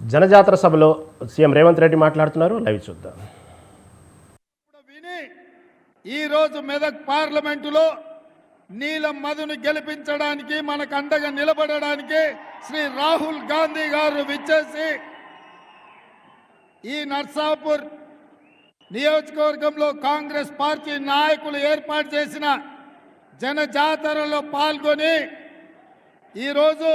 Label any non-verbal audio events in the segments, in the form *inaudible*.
జనజాతర సభలో సీఎం రేవంత్ రెడ్డి మాట్లాడుతున్నారు. లైవ్ చూద్దాం. ఇప్పుడు విని ఈరోజు మెదక్ పార్లమెంటులో నీలం మధును గెలిపించడానికి మనకు అండగా నిలబడడానికి శ్రీ రాహుల్ గాంధీ గారు విచ్చేసి ఈ నర్సాపూర్ నియోజకవర్గంలో కాంగ్రెస్ పార్టీ నాయకులు ఏర్పాటు చేసిన జనజాతరలో పాల్గొని ఈరోజు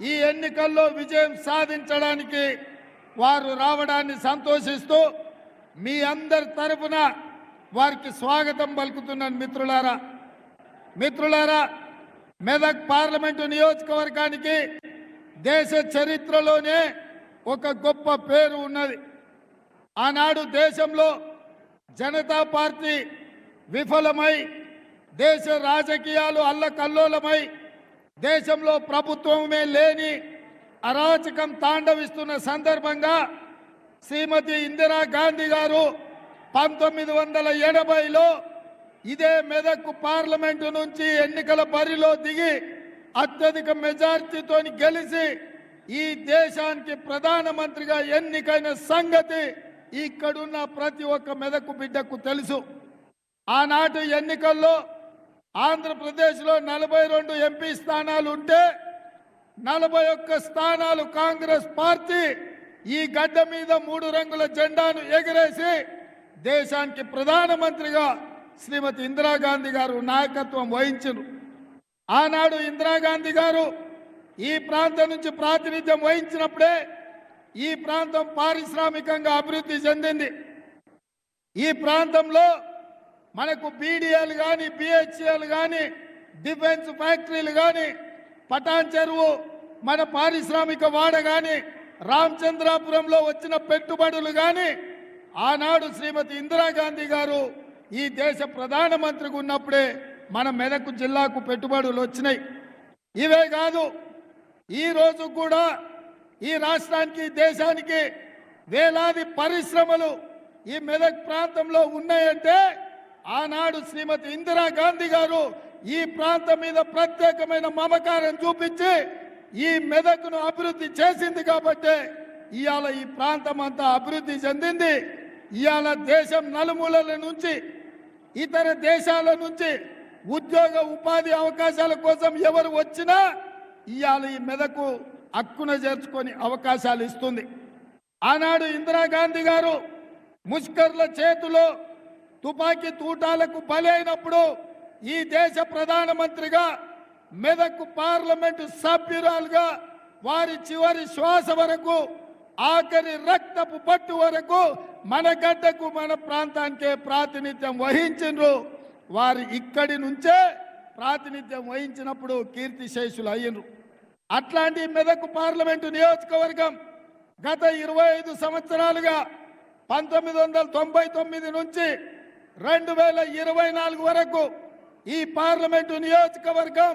ఈ ఎన్నికల్లో విజయం సాధించడానికి వారు రావడాన్ని సంతోషిస్తూ మీ అందరి తరఫున వారికి స్వాగతం పలుకుతున్నాను మిత్రులారా. మిత్రులారా మెదక్ పార్లమెంటు నియోజకవర్గానికి దేశ చరిత్రలోనే ఒక గొప్ప పేరు ఉన్నది. ఆనాడు దేశంలో జనతా పార్టీ విఫలమై దేశ రాజకీయాలు అల్లకల్లోలమై దేశంలో ప్రభుత్వమే లేని అరాచకం తాండవిస్తున్న సందర్భంగా శ్రీమతి ఇందిరా గాంధీ గారు పంతొమ్మిది వందల ఎనభైలో ఇదే మెదక్ పార్లమెంటు నుంచి ఎన్నికల బరిలో దిగి అత్యధిక మెజార్టీతో గెలిచి ఈ దేశానికి ప్రధానమంత్రిగా ఎన్నికైన సంగతి ఇక్కడున్న ప్రతి ఒక్క మెదకు బిడ్డకు తెలుసు. ఆనాటి ఎన్నికల్లో ఆంధ్రప్రదేశ్లో నలభై రెండు ఎంపీ స్థానాలు ఉంటే నలభై ఒక్క స్థానాలు కాంగ్రెస్ పార్టీ ఈ గడ్డ మీద మూడు రంగుల జెండాను ఎగరేసి దేశానికి ప్రధానమంత్రిగా శ్రీమతి ఇందిరాగాంధీ గారు నాయకత్వం వహించారు ఆనాడు ఇందిరాగాంధీ గారు ఈ ప్రాంతం నుంచి ప్రాతినిధ్యం వహించినప్పుడే ఈ ప్రాంతం పారిశ్రామికంగా అభివృద్ధి చెందింది. ఈ ప్రాంతంలో మనకు బీడీఎల్ కానీ బిహెచ్ఎల్ కానీ డిఫెన్స్ ఫ్యాక్టరీలు కానీ పటాన్ చెరువు మన పారిశ్రామిక వాడ కానీ రామచంద్రాపురంలో వచ్చిన పెట్టుబడులు కానీ ఆనాడు శ్రీమతి ఇందిరాగాంధీ గారు ఈ దేశ ప్రధానమంత్రికి ఉన్నప్పుడే మన మెదక్ జిల్లాకు పెట్టుబడులు వచ్చినాయి. ఇవే కాదు ఈ రోజు కూడా ఈ రాష్ట్రానికి దేశానికి వేలాది పరిశ్రమలు ఈ మెదక్ ప్రాంతంలో ఉన్నాయంటే ఆనాడు శ్రీమతి ఇందిరా గాంధీ గారు ఈ ప్రాంతం మీద ప్రత్యేకమైన మమకారం చూపించి ఈ మెదక్ను అభివృద్ధి చేసింది కాబట్టి ఇవాళ ఈ ప్రాంతం అంతా అభివృద్ధి చెందింది. ఇవాళ దేశం నలుమూలల నుంచి ఇతర దేశాల నుంచి ఉద్యోగ ఉపాధి అవకాశాల కోసం ఎవరు వచ్చినా ఇవాళ ఈ మెదకు హక్కున చేర్చుకొని అవకాశాలు ఇస్తుంది. ఆనాడు ఇందిరాగాంధీ గారు ముష్కర్ల చేతిలో తుపాకీ తూటాలకు బలైనప్పుడు ఈ దేశ ప్రధానమంత్రిగా మెదక్ పార్లమెంటు సభ్యురాలుగా వారి చివరి శ్వాస వరకు ఆఖరి రక్తపు పట్టు వరకు మన గడ్డకు మన ప్రాంతానికే ప్రాతినిధ్యం వహించిండ్రు. వారు ఇక్కడి నుంచే ప్రాతినిధ్యం వహించినప్పుడు కీర్తిశేషులు అయ్యిండ్రు. అట్లాంటి మెదక్ పార్లమెంటు నియోజకవర్గం గత ఇరవై ఐదు సంవత్సరాలుగా పంతొమ్మిది వందల తొంభై తొమ్మిది నుంచి రెండు వేల ఇరవై నాలుగు వరకు ఈ పార్లమెంటు నియోజకవర్గం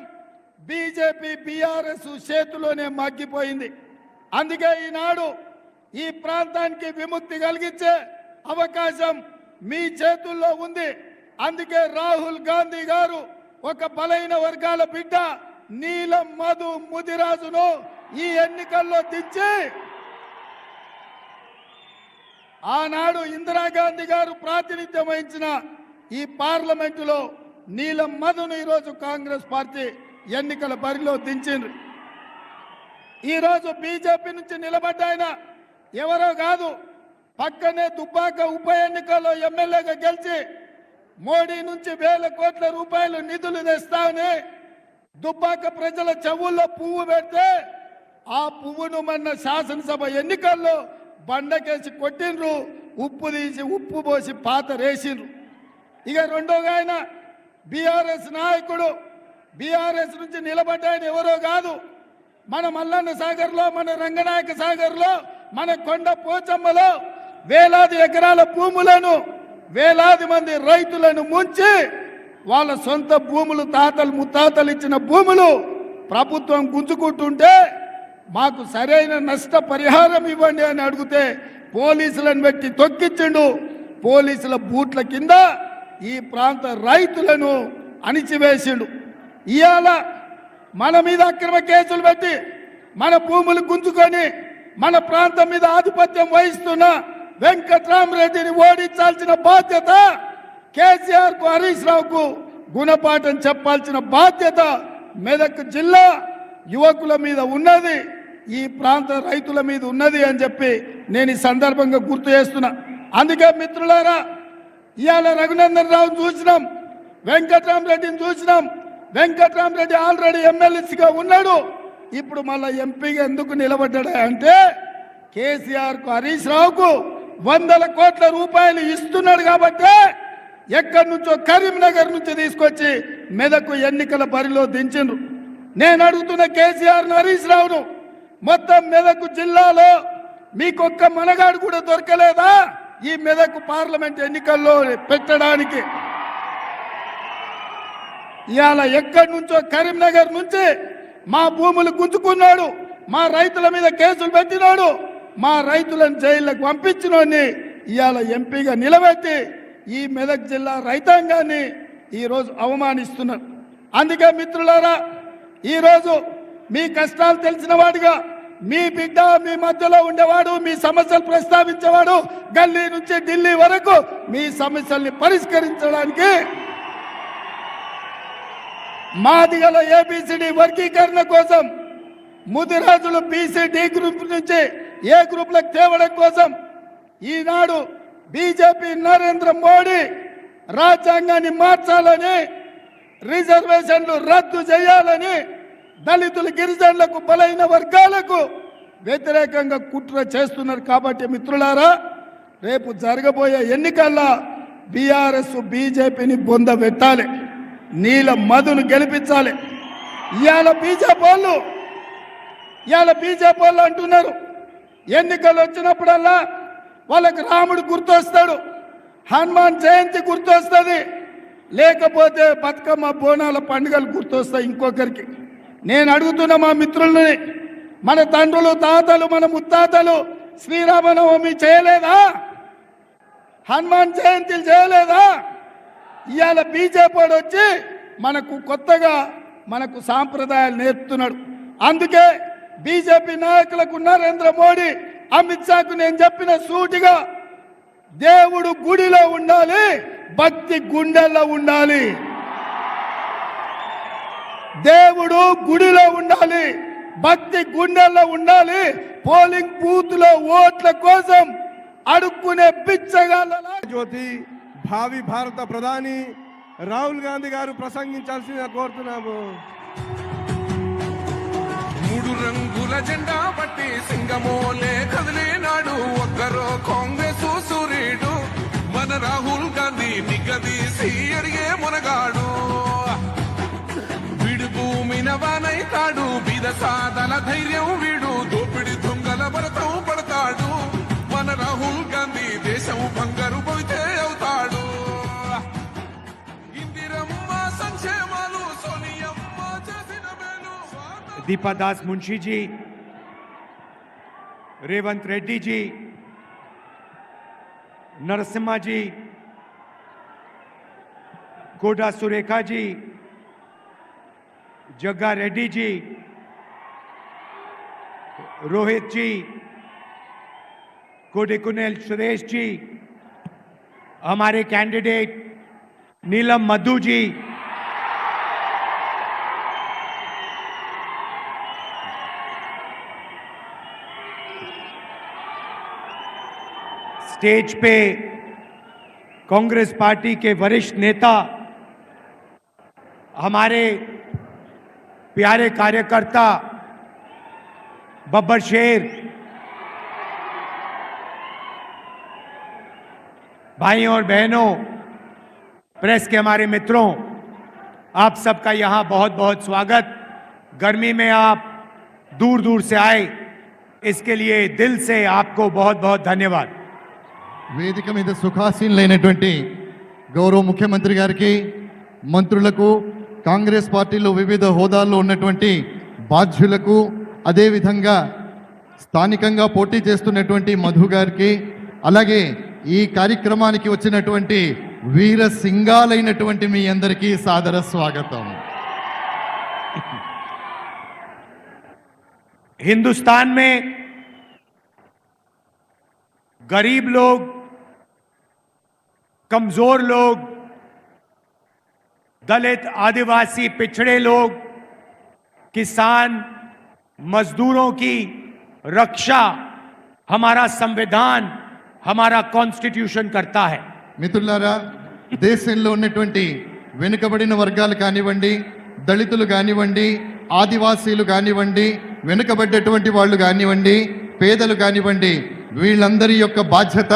బీజేపీ బీఆర్ఎస్ చేతిలోనే మగ్గిపోయింది. అందుకే ఈనాడు ఈ ప్రాంతానికి విముక్తి కలిగించే అవకాశం మీ చేతుల్లో ఉంది. అందుకే రాహుల్ గాంధీ గారు ఒక బలైన వర్గాల బిడ్డ నీలం మధు ముదిరాజును ఈ ఎన్నికల్లో దించి ఆనాడు ఇందిరాగాంధీ గారు ప్రాతినిధ్యం వహించిన ఈ పార్లమెంటులో నీలం మధును ఈరోజు కాంగ్రెస్ పార్టీ ఎన్నికల బరిలో దించిండ్రు. ఈరోజు బీజేపీ నుంచి నిలబడ్డ ఆయన ఎవరో కాదు పక్కనే దుబ్బాక ఉప ఎన్నికల్లో ఎమ్మెల్యేగా గెలిచి మోడీ నుంచి వేల కోట్ల రూపాయలు నిధులు తెస్తామని దుబ్బాక ప్రజల చెవుల్లో పువ్వు పెడితే ఆ పువ్వును మన శాసనసభ ఎన్నికల్లో బండకేసి కొట్టిండ్రు ఉప్పు తీసి ఉప్పు పోసి పాత రేసిండ్రు. ఇక రెండోగా ఆయన బీఆర్ఎస్ నాయకుడు బీఆర్ఎస్ నుంచి నిలబడ్డ ఆయన ఎవరో కాదు. మన మల్లన్న సాగర్లో మన రంగనాయక సాగర్లో మన కొండ పోచమ్మలో వేలాది ఎకరాల భూములను వేలాది మంది రైతులను ముంచి వాళ్ళ సొంత భూములు తాతలు ముత్తాతలు ఇచ్చిన భూములు ప్రభుత్వం గుంజుకుంటుంటే మాకు సరైన నష్ట పరిహారం ఇవ్వండి అని అడిగితే పోలీసులను పెట్టి తొక్కించిండు పోలీసుల బూట్ల కింద ఈ ప్రాంత రైతులను అణిచివేసిండు. ఇవాళ మన మీద అక్రమ కేసులు పెట్టి మన భూములు గుంజుకొని మన ప్రాంతం మీద ఆధిపత్యం వహిస్తున్న వెంకట్రామరెడ్డిని ఓడించాల్సిన బాధ్యత కేసీఆర్కు హరీష్ రావుకు గుణపాఠం చెప్పాల్సిన బాధ్యత మెదక్ జిల్లా యువకుల మీద ఉన్నది. ఈ ప్రాంత రైతుల మీద ఉన్నది అని చెప్పి నేను ఈ సందర్భంగా గుర్తు చేస్తున్నా. అందుకే మిత్రులారా ఇవాళ రఘునందన్ రావు చూసినాం వెంకట్రామరెడ్డిని చూసినాం. వెంకట్రామరెడ్డి ఆల్రెడీ ఎమ్మెల్యేసీగా ఉన్నాడు. ఇప్పుడు మళ్ళా ఎంపీగా ఎందుకు నిలబడ్డాడు అంటే కేసీఆర్కు హరీష్ రావుకు వందల కోట్ల రూపాయలు ఇస్తున్నాడు కాబట్టి ఎక్కడి నుంచో కరీంనగర్ నుంచి తీసుకొచ్చి మెదకు ఎన్నికల బరిలో దించిండ్రు. నేను అడుగుతున్న కేసీఆర్ హరీష్ రావును మొత్తం మెదకు జిల్లాలో మీకొక్క మనగాడు కూడా దొరకలేదా? ఈ మెదకు పార్లమెంట్ ఎన్నికల్లో పెట్టడానికి. ఇవాళ ఎక్కడి నుంచో కరీంనగర్ నుంచి మా భూములు గుంజుకున్నాడు మా రైతుల మీద కేసులు పెట్టినాడు మా రైతులను జైళ్ళకు పంపించినోడిని ఇవాళ ఎంపీగా నిలబెట్టి ఈ మెదక్ జిల్లా రైతాంగాన్ని ఈరోజు అవమానిస్తున్నారు. అందుకే మిత్రులారా ఈరోజు మీ కష్టాలు తెలిసిన వాడిగా మీ బిడ్డ మీ మధ్యలో ఉండేవాడు మీ సమస్యలు ప్రస్తావించేవాడు గల్లీ నుంచి ఢిల్లీ వరకు మీ సమస్యల్ని పరిష్కరించడానికి మాదిగల ఏబిసిడి వర్గీకరణ కోసం ముదిరాజులు బీసీ డి గ్రూప్ నుంచి ఏ గ్రూప్లకు తేవడం కోసం ఈనాడు బీజేపీ నరేంద్ర మోడీ రాజ్యాంగాన్ని మార్చాలని రిజర్వేషన్లు రద్దు చేయాలని దళితులు గిరిజనులకు బలైన వర్గాలకు వ్యతిరేకంగా కుట్ర చేస్తున్నారు. కాబట్టి మిత్రులారా రేపు జరగబోయే ఎన్నికల్లో బీఆర్ఎస్ బీజేపీని బొంద పెట్టాలి. నీల మధును గెలిపించాలి. ఇవాళ బీజేపీ వాళ్ళు ఇవాళ బీజేపీ వాళ్ళు అంటున్నారు ఎన్నికలు వచ్చినప్పుడల్లా వాళ్ళకి రాముడు గుర్తొస్తాడు హనుమాన్ జయంతి గుర్తొస్తుంది లేకపోతే బతుకమ్మ బోనాల పండుగలు గుర్తొస్తాయి ఇంకొకరికి. నేను అడుగుతున్న మా మిత్రుల్ని మన తండ్రులు తాతలు మన ముత్తాతలు శ్రీరామనవమి చేయలేదా? హనుమాన్ జయంతిలు చేయలేదా? ఇవాళ బీజేపీ వచ్చి మనకు కొత్తగా మనకు సాంప్రదాయాలు నేర్పుతున్నాడు. అందుకే బీజేపీ నాయకులకు నరేంద్ర మోడీ అమిత్ షాకు నేను చెప్పిన సూటిగా దేవుడు గుడిలో ఉండాలి భక్తి గుండెల్లో ఉండాలి. దేవుడు గుడిలో ఉండాలి భక్తి గుండెల్లో ఉండాలి పోలింగ్ బూత్లో ఓట్ల కోసం అడుక్కునే బిచ్చగాళ్ళలా. జ్యోతి భావి భారత ప్రధాని రాహుల్ గాంధీ గారు ప్రసంగించాల్సిందిగా కోరుతున్నాము. మూడు రంగుల జెండా పట్టి సింగమోలే కదిలినాడు. ఒక్కరో కాంగ్రెస్ సూర్యుడు మన రాహుల్ గాంధీ నిగదీసి అడిగే మునగాడు. భూమిన వానైతాడు బీద సాధన ధైర్యం వీడు దోపిడి దొంగల వరతం పడతాడు. మన రాహుల్ గాంధీ దేశం బంగారు పోయితే అవుతాడు. ఇందిరమ్మ సంక్షేమాలు సోనియమ్మ చేసిన మేలు దీపదాస్ మున్షీజీ రేవంత్ రెడ్డిజీ నరసింహాజీ కోడా సురేఖాజీ जग्गा रेड्डी जी, रोहित जी कोडिकुनेल सुरेश जी, हमारे कैंडिडेट नीलम मधु जी। स्टेज पे कांग्रेस पार्टी के वरिष्ठ नेता, हमारे प्यारे कार्यकर्ता बब्बर शेर भाइयों और बहनों प्रेस के हमारे मित्रों आप सबका यहाँ बहुत बहुत स्वागत गर्मी में आप दूर दूर से आए इसके लिए दिल से आपको बहुत बहुत धन्यवाद వేదిక మీద సుఖాసీనులైనటువంటి గౌరవ ముఖ్యమంత్రి గారికి మంత్రులకు కాంగ్రెస్ పార్టీలో వివిధ హోదాల్లో ఉన్నటువంటి బాధ్యులకు అదేవిధంగా స్థానికంగా పోటీ చేస్తున్నటువంటి మధు గారికి అలాగే ఈ కార్యక్రమానికి వచ్చినటువంటి వీర సింగాలైనటువంటి మీ అందరికీ సాదర స్వాగతం हिंदुस्तान में गरीब लोग कमजोर लोग दलित आदिवासी पिछड़े लोग किसान मजदूरों की रक्षा हमारा संविधान हमारा कॉन्स्टिट्यूशन करता है మిత్రులారా దేశంలో ఉన్నటువంటి వెనుకబడిన వర్గాలు కానివ్వండి దళితులు కానివ్వండి ఆదివాసీలు కానివ్వండి వెనుకబడ్డటువంటి వాళ్ళు కానివ్వండి పేదలు కానివ్వండి వీళ్ళందరి యొక్క బాధ్యత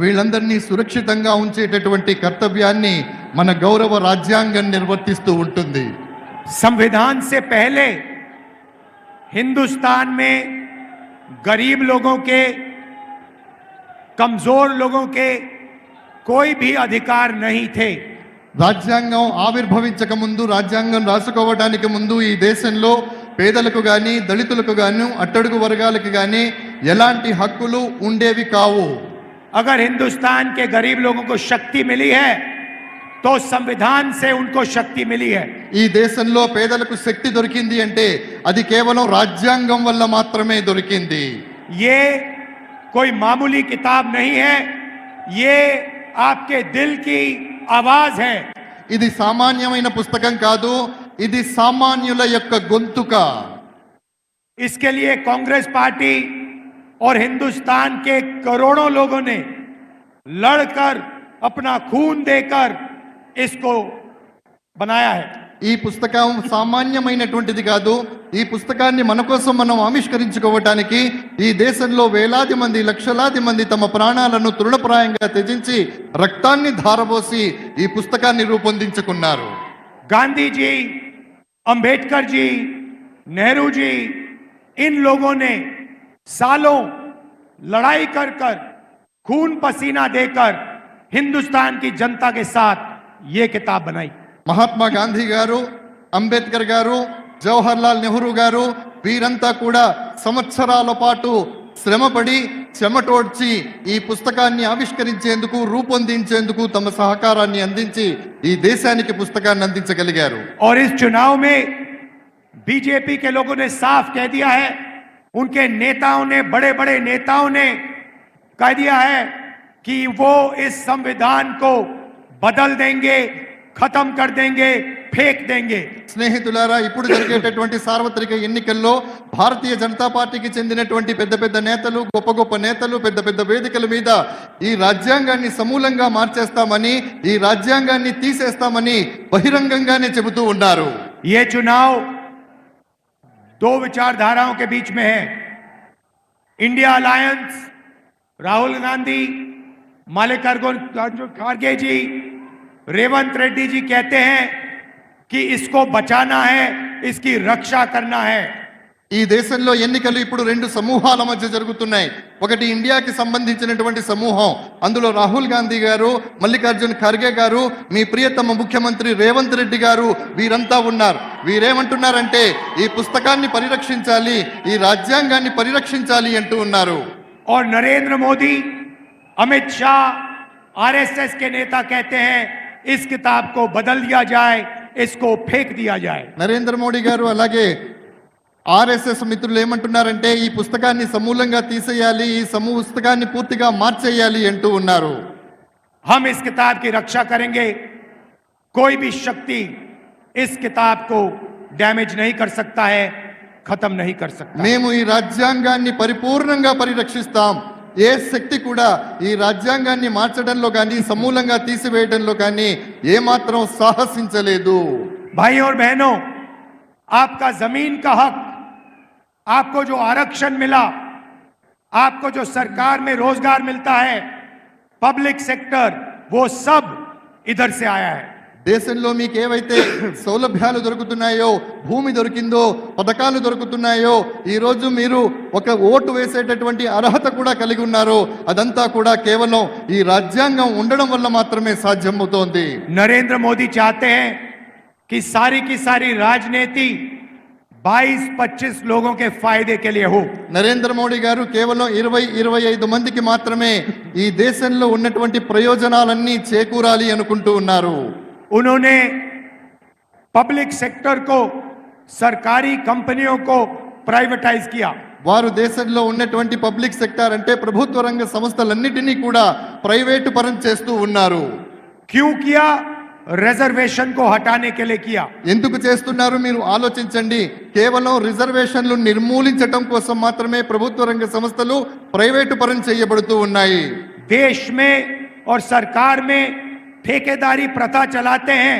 వీళ్ళందరినీ సురక్షితంగా ఉంచేటటువంటి కర్తవ్యాన్ని మన గౌరవ రాజ్యాంగం నిర్వర్తిస్తూ ఉంటుంది संविधान से पहले हिंदुस्तान में गरीब लोगों के कमजोर लोगों के कोई भी अधिकार नहीं थे రాజ్యాంగం ఆవిర్భవించక ముందు రాజ్యాంగం రాసుకోవడానికి ముందు ఈ దేశంలో పేదలకు కానీ దళితులకు గాను అట్టడుగు వర్గాలకు కానీ ఎలాంటి హక్కులు ఉండేవి కావు अगर हिंदुस्तान के गरीब लोगों को शक्ति मिली है तो संविधान से उनको शक्ति मिली है ఈ దేశంలో పేదలకు శక్తి దొరికింది అంటే అది కేవలం రాజ్యాంగం వల్ల మాత్రమే దొరికింది ये कोई मामूली किताब नहीं है ये आपके दिल की आवाज है ఇది సామాన్యమైన పుస్తకం కాదు ఇది సామాన్యుల యొక్క గొంతుక इसके लिए कांग्रेस पार्टी और हिंदुस्तान के करोड़ों लोगों ने लड़कर अपना खून देकर इसको बनाया है ఈ పుస్తకం సామాన్యమైనటువంటిది కాదు ఈ పుస్తకాన్ని మన కోసం మనం ఆవిష్కరించుకోవటానికి ఈ దేశంలో వేలాది మంది లక్షలాది మంది తమ ప్రాణాలను తృణప్రాయంగా త్యజించి రక్తాన్ని ధారపోసి ఈ పుస్తకాన్ని రూపొందించుకున్నారు गांधी जी अंबेडकर जी नेहरू जी इन लोगों ने सालों लड़ाई कर कर खून पसीना देकर हिंदुस्तान की जनता के साथ ये किताब बनाई మహాత్మా గాంధీ గారు అంబేద్కర్ గారు జవహర్ లాల్ నెహ్రూ గారు వీరంతా కూడా సంవత్సరాల పాటు శ్రమపడి చెమటోడ్చి ఈ పుస్తకాన్ని ఆవిష్కరించేందుకు రూపొందించేందుకు తమ సహకారాన్ని అందించి ఈ దేశానికి పుస్తకాన్ని అందించగలిగారు और इस चुनाव में बीजेपी के लोगों ने साफ कह दिया है उनके नेताओं ने बड़े बड़े नेताओं ने कह दिया है कि वो इस संविधान को बदल देंगे खत्म कर देंगे फेंक देंगे స్నేహితులారా ఇప్పుడు జరిగేటటువంటి సార్వత్రిక ఎన్నికల్లో భారతీయ జనతా పార్టీకి చెందినటువంటి పెద్ద పెద్ద నేతలు గొప్ప గొప్ప నేతలు పెద్ద పెద్ద వేదికల మీద ఈ రాజ్యాంగాన్ని సమూలంగా మార్చేస్తామని ఈ రాజ్యాంగాన్ని తీసేస్తామని బహిరంగంగానే చెబుతూ ఉన్నారు ये चुनाव दो विचारधाराओं के बीच में है इंडिया अलायंस राहुल गांधी मल्लिकार्जुन अर्जुन खड़गे जी रेवंत रेड्डी जी कहते हैं कि इसको बचाना है इसकी रक्षा करना है ఈ దేశంలో ఎన్నికలు ఇప్పుడు రెండు సమూహాల మధ్య జరుగుతున్నాయి ఒకటి ఇండియాకి సంబంధించినటువంటి సమూహం అందులో రాహుల్ గాంధీ గారు మల్లికార్జున్ ఖర్గే గారు మీ ప్రియతమ ముఖ్యమంత్రి రేవంత్ రెడ్డి గారు వీరంతా ఉన్నారు వీరేమంటున్నారంటే ఈ పుస్తకాన్ని పరిరక్షించాలి ఈ రాజ్యాంగాన్ని పరిరక్షించాలి అంటూ ఉన్నారు और नरेंद्र मोदी अमित शाह आरएसएस के नेता कहते हैं इस किताब को बदल दिया जाए इसको फेंक दिया जाए నరేంద్ర మోడీ గారు అలాగే ఆర్ఎస్ఎస్ మిత్రులు ఏమంటున్నారంటే ఈ పుస్తకాన్ని సమూలంగా తీసేయాలి ఈ సమూ పుస్తకాన్ని పూర్తిగా మార్చేయాలి అంటూ ఉన్నారు हम इस किताब की रक्षा करेंगे कोई भी शक्ति इस किताब को डैमेज नहीं कर सकता है खत्म नहीं कर सकता మేము ఈ రాజ్యాంగాన్ని పరిపూర్ణంగా పరిరక్షిస్తాం ఏ శక్తి కూడా ఈ రాజ్యాంగాన్ని మార్చడంలో కానీ సమూలంగా తీసివేయడంలో కానీ ఏమాత్రం సాహసించలేదు भाई और बहनों आपका जमीन का हक आपको जो आरक्षण मिला आपको जो सरकार में रोजगार मिलता है पब्लिक सेक्टर वो सब इधर से आया है దేశంలో మీకు ఏవైతే *coughs* సౌలభ్యాలు దొరుకుతున్నాయో భూమి దొరికిందో పథకాలు దొరుకుతున్నాయో ఈరోజు మీరు ఒక ఓటు వేసేటటువంటి అర్హత కూడా కలిగి ఉన్నారు అదంతా కూడా కేవలం ఈ రాజ్యాంగం ఉండడం వల్ల మాత్రమే సాధ్యమవుతోంది. నరేంద్ర మోదీ చాతే కి సారీ కి సారీ రాజనీతి బాయిస్ పచ్చిస్ లోగో కే ఫాయిదే కే లియే హో. నరేంద్ర మోడీ గారు కేవలం ఇరవై ఇరవై ఐదు మందికి మాత్రమే ఈ దేశంలో ఉన్నటువంటి ప్రయోజనాలన్నీ చేకూరాలి అనుకుంటూ ఉన్నారు. उन्होंने पब्लिक सेक्टर को सरकारी कंपनियों को प्राइवेटाइज किया వారు దేశంలో ఉన్నటువంటి పబ్లిక్ సెక్టార్ అంటే ప్రభుత్వ రంగ సంస్థలన్నిటినీ కూడా ప్రైవేటు పరం చేస్తూ ఉన్నారు क्यों किया रिजर्वेशन को हटाने के लिए किया ఎందుకు చేస్తున్నారు మీరు ఆలోచించండి కేవలం రిజర్వేషన్లు నిర్మూలించటం కోసం మాత్రమే ప్రభుత్వ రంగ సంస్థలు ప్రైవేటు పరం చేయబడుతూ ఉన్నాయి देश में और सरकार में ठेकेदारी प्रथा चलाते हैं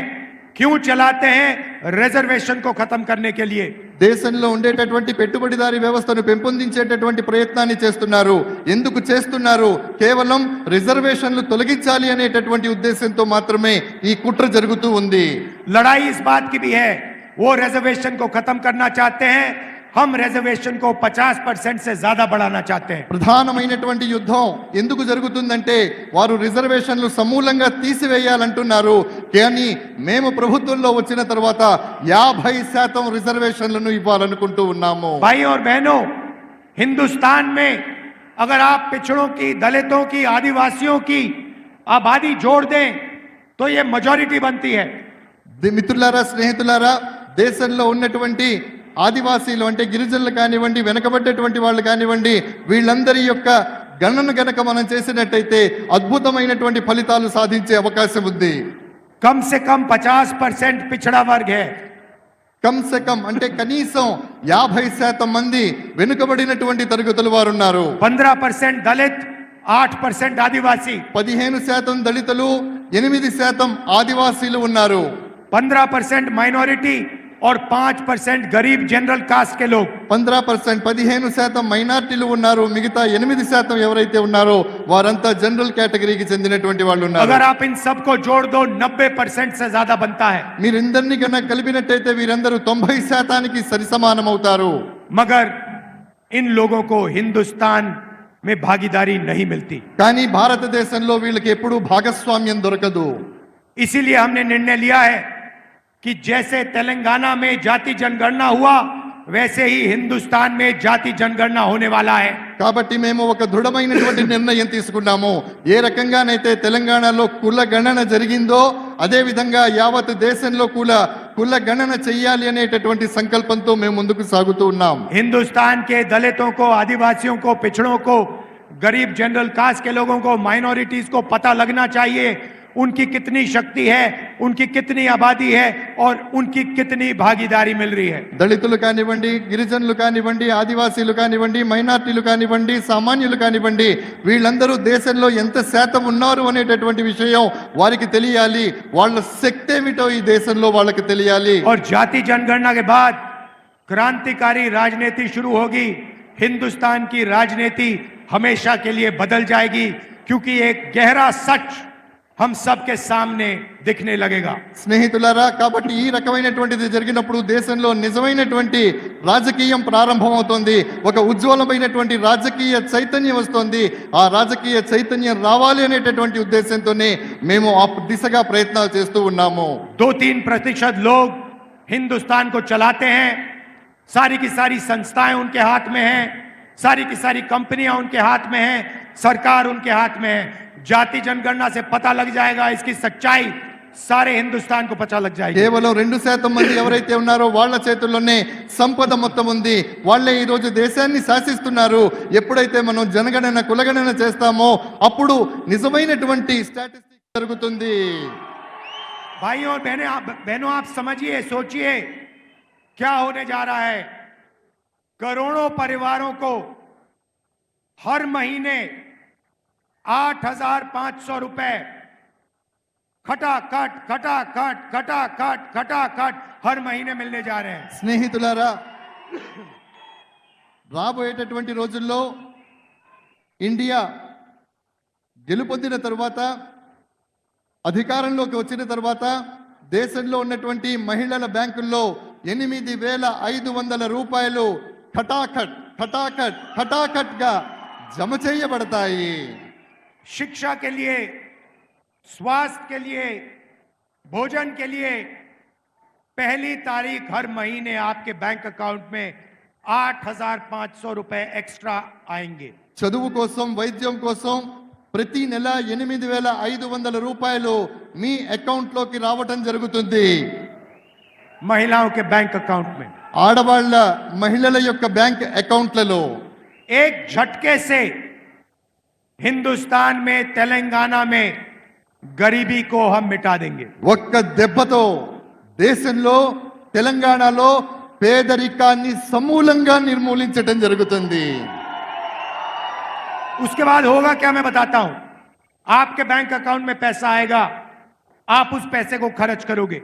क्यों चलाते हैं रिजर्वेशन को खत्म करने के लिए దేశంలో ఉండేటటువంటి పెట్టుబడిదారీ వ్యవస్థను పెంపొందించేటటువంటి ప్రయత్నాన్ని చేస్తున్నారు ఎందుకు చేస్తున్నారు కేవలం రిజర్వేషన్లు తొలగించాలి అనేటటువంటి ఉద్దేశంతో మాత్రమే ఈ కుట్ర జరుగుతూ ఉంది लड़ाई इस बात की भी है वो रिजर्वेशन को खत्म करना चाहते हैं हम रिजर्वेशन को 50 परसेंट से ज्यादा बढ़ाना चाहते हैं ప్రధానమైనటువంటి యుద్ధం ఎందుకు జరుగుతుందంటే వారు రిజర్వేషన్లు సమూలంగా తీసివేయాలంటున్నారు కానీ మేము ప్రభుత్వంలో వచ్చిన తర్వాత యాభై శాతం రిజర్వేషన్లను ఇవ్వాలనుకుంటూ ఉన్నాము भाई और बहनों हिंदुस्तान में अगर आप पिछड़ों की दलितों की आदिवासियों की आबादी जोड़ दें तो ये मेजोरिटी बनती है ది- మిత్రులారా స్నేహితులారా దేశంలో ఉన్నటువంటి ఆదివాసీలు అంటే గిరిజనులు కానివ్వండి వెనకబడ్డటువంటి వాళ్ళు కానివ్వండి వీళ్ళందరి యొక్క గణను గనక మనం చేసినట్టయితే అద్భుతమైనటువంటి ఫలితాలు సాధించే అవకాశం ఉంది. కమ్సే కమ్ పచాస్ పర్సెంట్ పిచ్చడా వర్గే. కమ్సే కమ్ అంటే కనీసం యాభై శాతం మంది వెనుకబడినటువంటి తరగతులు వారు ఉన్నారు. పంద్రా పర్సెంట్ దళిత్ ఆట్ పర్సెంట్ ఆదివాసి. పదిహేను శాతం దళితులు ఎనిమిది శాతం ఆదివాసీలు ఉన్నారు. పంద్రా పర్సెంట్ మైనారిటీ और 5 परसेंट गरीब जनरल कास्ट के लोग పంద్రా పర్సెంట్ పదిహేను శాతం మైనార్టీలు ఉన్నారు మిగతా ఎనిమిది శాతం ఎవరైతే ఉన్నారో వారంతా జనరల్ కేటగిరీకి చెందినటువంటి వాళ్ళు ఉన్నారు अगर आप इन सबको जोड़ दो 90 परसेंट से ज्यादा बनता है మీరిందరినీ కన్నా కలిపినట్టయితే వీరందరూ తొంభై శాతానికి సరిసమానం అవుతారు मगर इन लोगों को हिंदुस्तान में भागीदारी नहीं मिलती కానీ భారతదేశంలో వీళ్ళకి ఎప్పుడూ భాగస్వామ్యం దొరకదు इसीलिए हमने निर्णय लिया है कि जैसे तेलंगाना में जाति जनगणना हुआ वैसे ही हिंदुस्तान में जाति जनगणना होने वाला है కాబట్టి మేము ఒక దృఢమైనటువంటి నిర్ణయం తీసుకున్నాము ఏ రకంగానైతే తెలంగాణలో కుల గణన జరిగిందో అదే విధంగా యావత్ దేశంలో కుల కుల గణన చెయ్యాలి అనేటటువంటి సంకల్పంతో మేము ముందుకు సాగుతూ ఉన్నాం हिंदुस्तान के दलितों को आदिवासियों को पिछड़ों को गरीब जनरल कास्ट के लोगों को माइनॉरिटीज को पता लगना चाहिए उनकी कितनी शक्ति है उनकी कितनी आबादी है और उनकी कितनी भागीदारी मिल रही है దళితులు కానివ్వండి గిరిజనులు కానివ్వండి ఆదివాసీలు కానివ్వండి మైనార్టీలు కానివ్వండి సామాన్యులు కానివ్వండి వీళ్ళందరూ దేశంలో ఎంత శాతం ఉన్నారు అనేటటువంటి విషయం వారికి తెలియాలి వాళ్ళ శక్తి ఏమిటో ఈ దేశంలో వాళ్ళకి తెలియాలి और जाति जनगणना के बाद क्रांतिकारी राजनीति शुरू होगी हिंदुस्तान की राजनीति हमेशा के लिए बदल जाएगी क्योंकि एक गहरा सच हम सबके सामने दिखने लगेगा స్నేహితులారా కాబట్టి ఈ రకమైనటువంటిది జరిగినప్పుడు దేశంలో నిజమైనటువంటి రాజకీయం ప్రారంభమవుతోంది ఒక ఉజ్వలమైనటువంటి రాజకీయ చైతన్యం వస్తోంది ఆ రాజకీయ చైతన్యం రావాలి అనేటటువంటి ఉద్దేశంతోనే మేము ఆ దిశగా ప్రయత్నాలు చేస్తూ ఉన్నాము दो तीन प्रतिशत लोग हिंदुस्तान को चलाते हैं सारी की सारी संस्थाएं उनके हाथ में हैं सारी की सारी कंपनियां उनके हाथ में हैं सरकार उनके हाथ में है जाति जनगणना से पता लग जाएगा इसकी सच्चाई सारे हिंदुस्तान को पता लग जाएगी కేవలం రెండు శాతం మంది ఎవరైతే ఉన్నారో వాళ్ళ చేతుల్లోనే సంపద మొత్తం ఉంది వాళ్ళే ఈ రోజు దేశాన్ని శాసిస్తున్నారు ఎప్పుడైతే మనం జనగణన కులగణన చేస్తామో అప్పుడు నిజమైనటువంటి స్టాటిస్టిక్ జరుగుతుంది भाइयों और बहनें आप बहनों आप समझिए सोचिए क्या होने जा रहा है करोड़ों परिवारों को हर महीने आठ हजार पांच सौ रुपए खटाखट खटाखट खटाखट खटाखट हर महीने मिलने जा रहे हैं స్నేహితులారా రాబోయేటటువంటి రోజుల్లో ఇండియా గెలుపొందిన తరువాత అధికారంలోకి వచ్చిన తర్వాత దేశంలో ఉన్నటువంటి మహిళల బ్యాంకుల్లో ఎనిమిది వేల ఐదు వందల రూపాయలు ఖటాఖట్ ఖటాఖట్ ఖటాఖట్గా జమ చేయబడతాయి शिक्षा के लिए स्वास्थ्य के लिए भोजन के लिए पहली तारीख हर महीने आपके बैंक अकाउंट में आठ हजार पांच सौ रुपए एक्स्ट्रा आएंगे చదువు కోసం వైద్యం కోసం ప్రతి నెల ఎనిమిది వేల ఐదు వందల రూపాయలు మీ అకౌంట్లోకి రావటం జరుగుతుంది महिलाओं के बैंक अकाउंट में ఆడవాళ్ల మహిళల యొక్క బ్యాంక్ అకౌంట్లలో एक झटके से हिंदुस्तान में तेलंगाना में गरीबी को हम मिटा देंगे ఒక్క దెబ్బతో దేశంలో తెలంగాణలో పేదరికాన్ని సమూలంగా నిర్మూలించటం జరుగుతుంది उसके बाद होगा क्या मैं बताता हूं आपके बैंक अकाउंट में पैसा आएगा आप उस पैसे को खर्च करोगे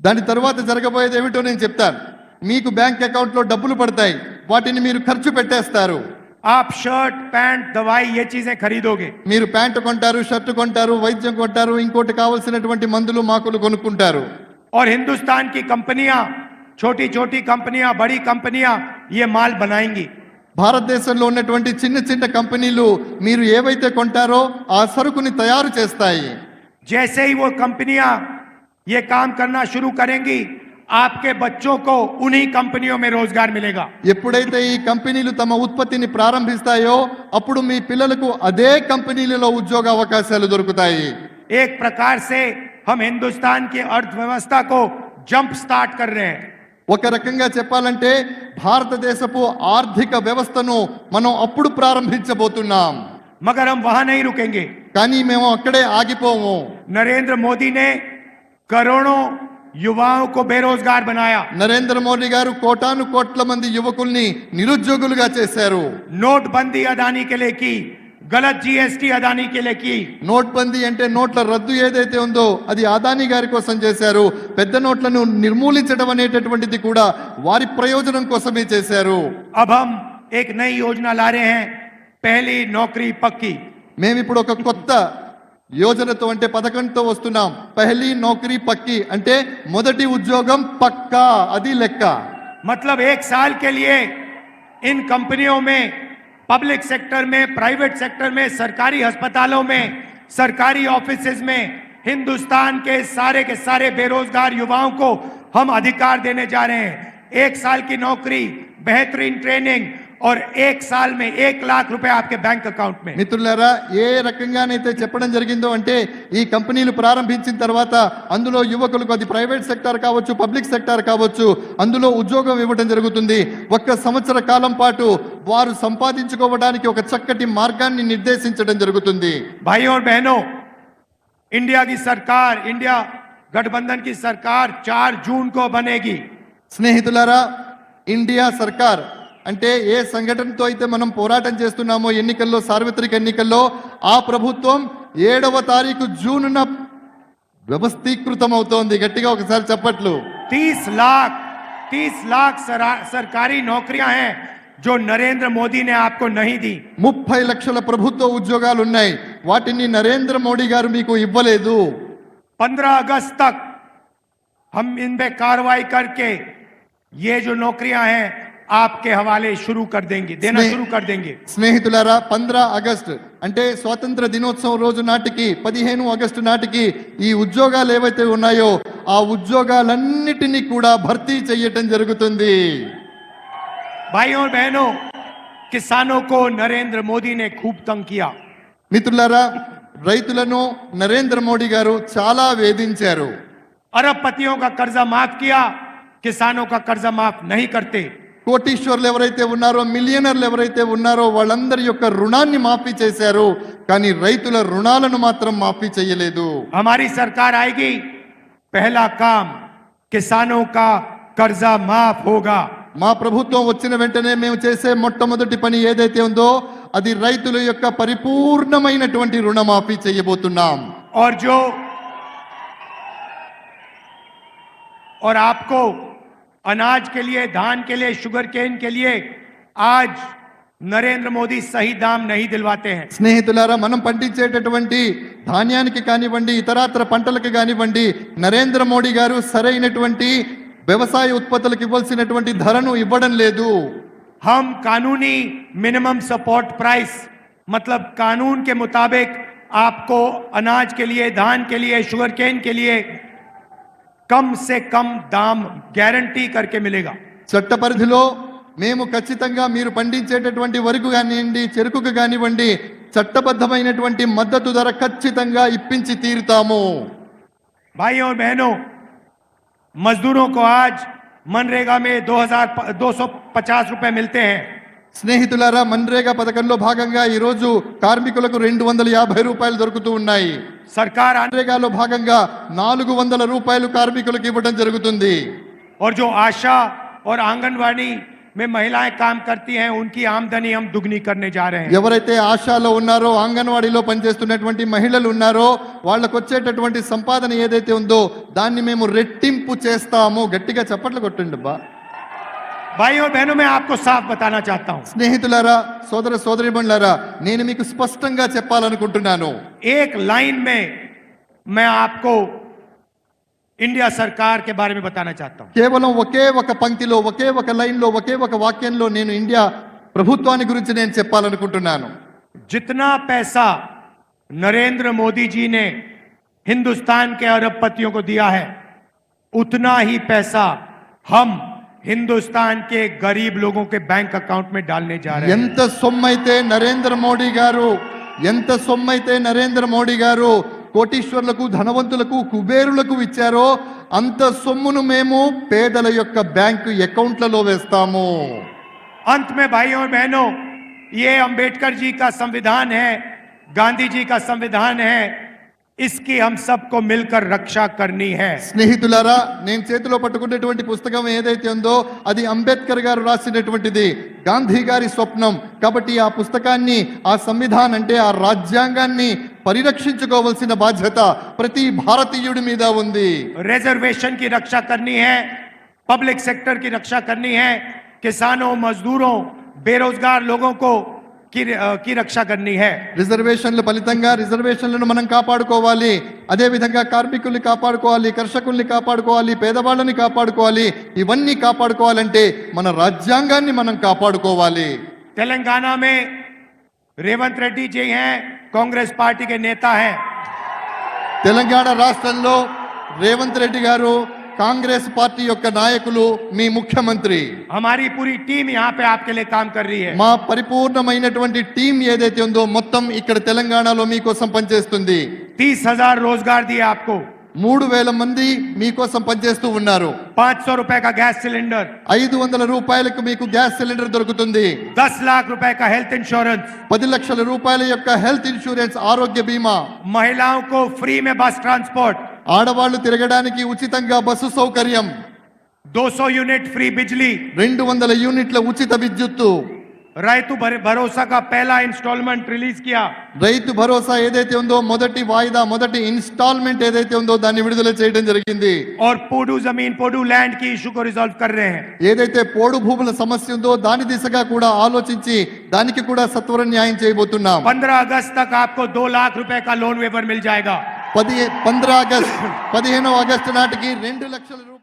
దాని తర్వాత జరగబోయేది ఏమిటో నేను చెప్తాను మీకు బ్యాంక్ అకౌంట్లో డబ్బులు పడతాయి వాటిని మీరు ఖర్చు పెట్టేస్తారు आप शर्ट पैंट दवाई ये चीजें खरीदोगे మీరు ప్యాంటు కొంటారు షర్టు కొంటారు వైద్యం కొంటారు ఇంకోటి కావలసినటువంటి మందులు మాకులు కొనుక్కుంటారు और हिंदुस्तान की कंपनियां छोटी छोटी कंपनियां बड़ी कंपनियां ये माल बनाएंगी భారతదేశంలో ఉన్నటువంటి చిన్న చిన్న కంపెనీలు మీరు ఏవైతే కొంటారో ఆ సరుకుని తయారు చేస్తాయి जैसे ही वो कंपनियां ये काम करना शुरू करेंगी आपके बच्चों को उन्हीं कंपनियों में रोजगार मिलेगा ఎప్పుడైతే ఈ కంపెనీలు తమ ఉత్పత్తిని ప్రారంభిస్తాయో అప్పుడు మీ పిల్లలకు అదే కంపెనీలలో ఉద్యోగ అవకాశాలు దొరుకుతాయి एक प्रकार से हम हिंदुस्तान की अर्थव्यवस्था को जंप स्टार्ट कर रहे हैं ఒక రకంగా చెప్పాలంటే భారతదేశపు ఆర్థిక వ్యవస్థను మనం అప్పుడు ప్రారంభించబోతున్నాం मगर हम वहां नहीं रुकेंगे కానీ మేము అక్కడే ఆగిపోము नरेंद्र मोदी ने करोड़ों యువాను కో బేరోజ్గార్ బనాయా. నరేంద్ర మోడీ గారు కోటాను కోట్ల మంది యువకుల్ని నిరుద్యోగులుగా చేశారు. నోట్ బందీ అదానీ కెలేకి గలత్ జిఎస్టి అదానీ కెలేకి. నోట్ బందీ అంటే నోట్ల రద్దు ఏదైతే ఉందో అది అదానీ గారి కోసం చేశారు. పెద్ద నోట్లను నిర్మూలించడం అనేటటువంటిది కూడా వారి ప్రయోజనం కోసమే చేశారు. అభం హమ్ ఏక్ యోజన లారే హే. పహలీ నౌకరీ పక్కి. మేము ఇప్పుడు ఒక కొత్త యోజనతో అంటే పథకంతో వస్తున్నాం పహలీ నౌకరీ పక్కి అంటే మొదటి ఉద్యోగం పక్కా అది లెక్క मतलब एक साल के लिए इन कंपनियों में पब्लिक सेक्टर में प्राइवेट सेक्टर में सरकारी अस्पतालों में सरकारी ऑफिसेज में हिंदुस्तान के सारे के सारे बेरोजगार युवाओं को हम अधिकार देने जा रहे हैं एक साल की नौकरी बेहतरीन ट्रेनिंग और एक साल में एक लाख रुपए आपके बैंक अकाउंट में మిత్రులారా ఏ రకంగానైతే చెప్పడం జరిగిందో అంటే ఈ కంపెనీలు ప్రారంభించిన తర్వాత అందులో యువకులకు అది ప్రైవేట్ సెక్టార్ కావచ్చు పబ్లిక్ సెక్టార్ కావచ్చు అందులో ఉద్యోగం ఇవ్వడం జరుగుతుంది ఒక్క సంవత్సర కాలం పాటు వారు సంపాదించుకోవడానికి ఒక చక్కటి మార్గాన్ని నిర్దేశించడం జరుగుతుంది भाइयों और बहनों इंडिया की सरकार इंडिया गठबंधन की सरकार चार जून को बनेगी స్నేహితులారా ఇండియా సర్కార్ అంటే ఏ సంఘటనతో అయితే మనం పోరాటం చేస్తున్నామో ఎన్నికల్లో సార్వత్రిక ఎన్నికల్లో ఆ ప్రభుత్వం ఏడవ తారీఖు జూన్ వ్యవస్థీకృతం అవుతోంది గట్టిగా ఒకసారి చెప్పట్లు. తీస్ లాఖ్ తీస్ లాఖ్ సర్కారీ నౌకరియా హై జో నరేంద్ర మోదీ నే ఆప్కో నహీ ది ముప్పై లక్షల ప్రభుత్వ ఉద్యోగాలు ఉన్నాయి వాటిని నరేంద్ర మోడీ గారు మీకు ఇవ్వలేదు. పంద్రా అగస్త్ తక్ హమ్ ఇన్ పే కార్వాయి కర్కే ఏ జో నౌకరియా హై आपके हवाले शुरू कर देंगे देना स्ने- शुरू कर देंगे స్నేహితులారా పంద్ర ఆగస్ట్ అంటే స్వాతంత్ర దినోత్సవం రోజు నాటికి పదిహేను ఆగస్టు నాటికి ఈ ఉద్యోగాలు ఏవైతే ఉన్నాయో ఆ ఉద్యోగాలన్నిటినీ కూడా భర్తీ చెయ్యటం జరుగుతుంది भाइयों और बहनों किसानों को नरेंद्र मोदी ने खूब तंग किया మిత్రులారా రైతులను నరేంద్ర మోడీ గారు చాలా వేధించారు अरबपतियों का कर्जा माफ किया किसानों का कर्जा माफ नहीं करते కోటీశ్వర్లు ఎవరైతే ఉన్నారో మిలియనర్లు ఎవరైతే ఉన్నారో వాళ్ళందరి యొక్క రుణాన్ని మాఫీ చేశారు కానీ రైతుల రుణాలను మాత్రం మాఫీ చేయలేదు हमारी सरकार आएगी पहला काम किसानों का कर्जा माफ होगा మా ప్రభుత్వం వచ్చిన వెంటనే మేము చేసే మొట్టమొదటి పని ఏదైతే ఉందో అది రైతుల యొక్క పరిపూర్ణమైనటువంటి రుణమాఫీ చేయబోతున్నాం और जो और आपको अनाज के लिए धान के लिए शुगर केन के लिए आज नरेंद्र मोदी सही दाम नहीं दिलवाते हैं స్నేహితులారా మనం పండించేటటువంటి ధాన్యానికి కానివ్వండి ఇతరాత్ర పంటలకు కానివ్వండి నరేంద్ర మోడీ గారు సరైనటువంటి వ్యవసాయ ఉత్పత్తులకు ఇవ్వాల్సినటువంటి ధరను ఇవ్వడం లేదు हम कानूनी मिनिमम सपोर्ट प्राइस मतलब कानून के मुताबिक आपको अनाज के लिए धान के लिए शुगर केन के लिए కమ్ సే కమ్ దామ్ గ్యారంటీ కరికే మిలేగా. చట్ట పరిధిలో మేము ఖచ్చితంగా మీరు పండించేటటువంటి వరకు కానివ్వండి చెరుకుకు కానివ్వండి చట్టబద్ధమైనటువంటి మద్దతు ధర ఖచ్చితంగా ఇప్పించి తీరుతాము. భాయో బహనో మజ్దూరో కో ఆజ్ మన్రేగా మే దో హజార్ దో సో పచాస్ రూపాయ మిల్తే హై. స్నేహితులారా మన్రేగా పథకంలో భాగంగా ఈరోజు కార్మికులకు రెండు వందల యాభై రూపాయలు దొరుకుతూ ఉన్నాయి. सरकार आने మన్రేగాలో భాగంగా నాలుగు వందల రూపాయలు కార్మికులకు ఇవ్వడం జరుగుతుంది और जो आशा और आंगनवाड़ी में महिलाएं काम करती हैं उनकी आमदनी हम दुगनी करने जा रहे हैं ఎవరైతే ఆశాలో ఉన్నారో అంగన్వాడీలో పనిచేస్తున్నటువంటి మహిళలు ఉన్నారో వాళ్ళకు వచ్చేటటువంటి సంపాదన ఏదైతే ఉందో దాన్ని మేము రెట్టింపు చేస్తాము గట్టిగా చప్పట్లు కొట్టండి బా भाइयों बहनों मैं आपको साफ बताना चाहता हूं స్నేహితులారా సోదర సోదరిమణులారా నేను మీకు స్పష్టంగా చెప్పాలనుకుంటున్నాను एक लाइन में मैं आपको इंडिया सरकार के बारे में बताना चाहता हूं కేవలం ఒకే ఒక పంక్తిలో ఒకే ఒక లైన్లో ఒకే ఒక వాక్యంలో నేను ఇండియా ప్రభుత్వాన్ని గురించి నేను చెప్పాలనుకుంటున్నాను जितना पैसा नरेंद्र मोदी जी ने हिंदुस्तान के अरबपतियों को दिया है उतना ही पैसा हम हिंदुस्तान के गरीब लोगों के बैंक अकाउंट में डालने जा रहे हैं ఎంత సొమ్మైతే నరేంద్ర మోడీ గారు ఎంత సొమ్మైతే నరేంద్ర మోడీ గారు కోటీశ్వర్లకు ధనవంతులకు కుబేరులకు ఇచ్చారో అంత సొమ్మును మేము పేదల యొక్క బ్యాంకు అకౌంట్లలో వేస్తాము अंत में भाइयों और बहनों ये अंबेडकर जी का संविधान है गांधी जी का संविधान है ఇస్కి హమ్ సబ్కో మిల్కర్ రక్షా కర్నీ హై స్నేహితులారా నేను చేతిలో పట్టుకున్నటువంటి పుస్తకం ఏదైతే ఉందో అది అంబేద్కర్ గారు రాసినటువంటిది గాంధీ గారి స్వప్నం. కాబట్టి ఆ పుస్తకాన్ని ఆ సంవిధాన్ అంటే ఆ రాజ్యాంగాన్ని పరిరక్షించుకోవాల్సిన బాధ్యత ప్రతి భారతీయుడి మీద ఉంది. రిజర్వేషన్కి రక్షా కర్నీ హై పబ్లిక్ సెక్టర్కి రక్షా కర్నీ హై కిసానో మజ్దూరో బేరోజ్గార్ లోగో की, अ, की रक्षा करनी है రిజర్వేషన్ల ఫలితంగా రిజర్వేషన్లను మనం కాపాడుకోవాలి అదే విధంగా కార్మికుల్ని కాపాడుకోవాలి కర్షకుల్ని కాపాడుకోవాలి పేదవాళ్ళని కాపాడుకోవాలి ఇవన్నీ కాపాడుకోవాలంటే మన రాజ్యాంగాన్ని మనం కాపాడుకోవాలి तेलंगाना में रेवंत रेड्डी जी हैं कांग्रेस पार्टी के नेता हैं తెలంగాణ రాష్ట్రంలో రేవంత్ రెడ్డి గారు కాంగ్రెస్ పార్టీ యొక్క నాయకులు మీ ముఖ్యమంత్రి హమారీ పూరి టీమ్ యహా పే ఆప్కే లియే కామ్ కర్ రహీ హై మా పరిపూర్ణమైనటువంటి టీం ఏదైతే ఉందో మొత్తం ఇక్కడ తెలంగాణలో మీకోసం పనిచేస్తుంది హజార్ రోజ్గార్ దియే ఆప్కో మూడు వేల మంది మీకోసం పనిచేస్తూ ఉన్నారు పాంచ్ సో రూపాయ గ్యాస్ సిలిండర్ ఐదు వందల రూపాయలకు మీకు గ్యాస్ సిలిండర్ దొరుకుతుంది। దస్ లాక్ రూపాయ హెల్త్ ఇన్సూరెన్స్ పది లక్షల రూపాయల యొక్క హెల్త్ ఇన్సూరెన్స్ ఆరోగ్య బీమా। మహిళలకు ఫ్రీ మే బస్ ట్రాన్స్పోర్ట్ ఆడవాళ్లు తిరగడానికి ఉచితంగా బస్సు సౌకర్యం 200 यूनिट फ्री बिजली రెండు వందల యూనిట్ల ఉచిత విద్యుత్తు రైతు భర- భరోసా का पहला इंस्टॉलमेंट रिलीज किया రైతు భరోసా ఏదైతే ఉందో మొదటి వాయిదా మొదటి ఇన్స్టాల్మెంట్ ఏదైతే ఉందో దాన్ని విడుదల చేయడం జరిగింది और पोडू जमीन पोडू लैंड की इशू को रिजॉल्व कर रहे हैं ఏదైతే పోడు భూముల సమస్య ఉందో దాని దిశగా కూడా ఆలోచించి దానికి కూడా సత్వర న్యాయం చేయబోతున్నాం पंद्रह अगस्त तक आपको दो लाख रुपए का लोन वेवर मिल जाएगा పది పంద్ర ఆగస్ట్ పదిహేనవ ఆగస్టు నాటికి రెండు లక్షల రూపాయలు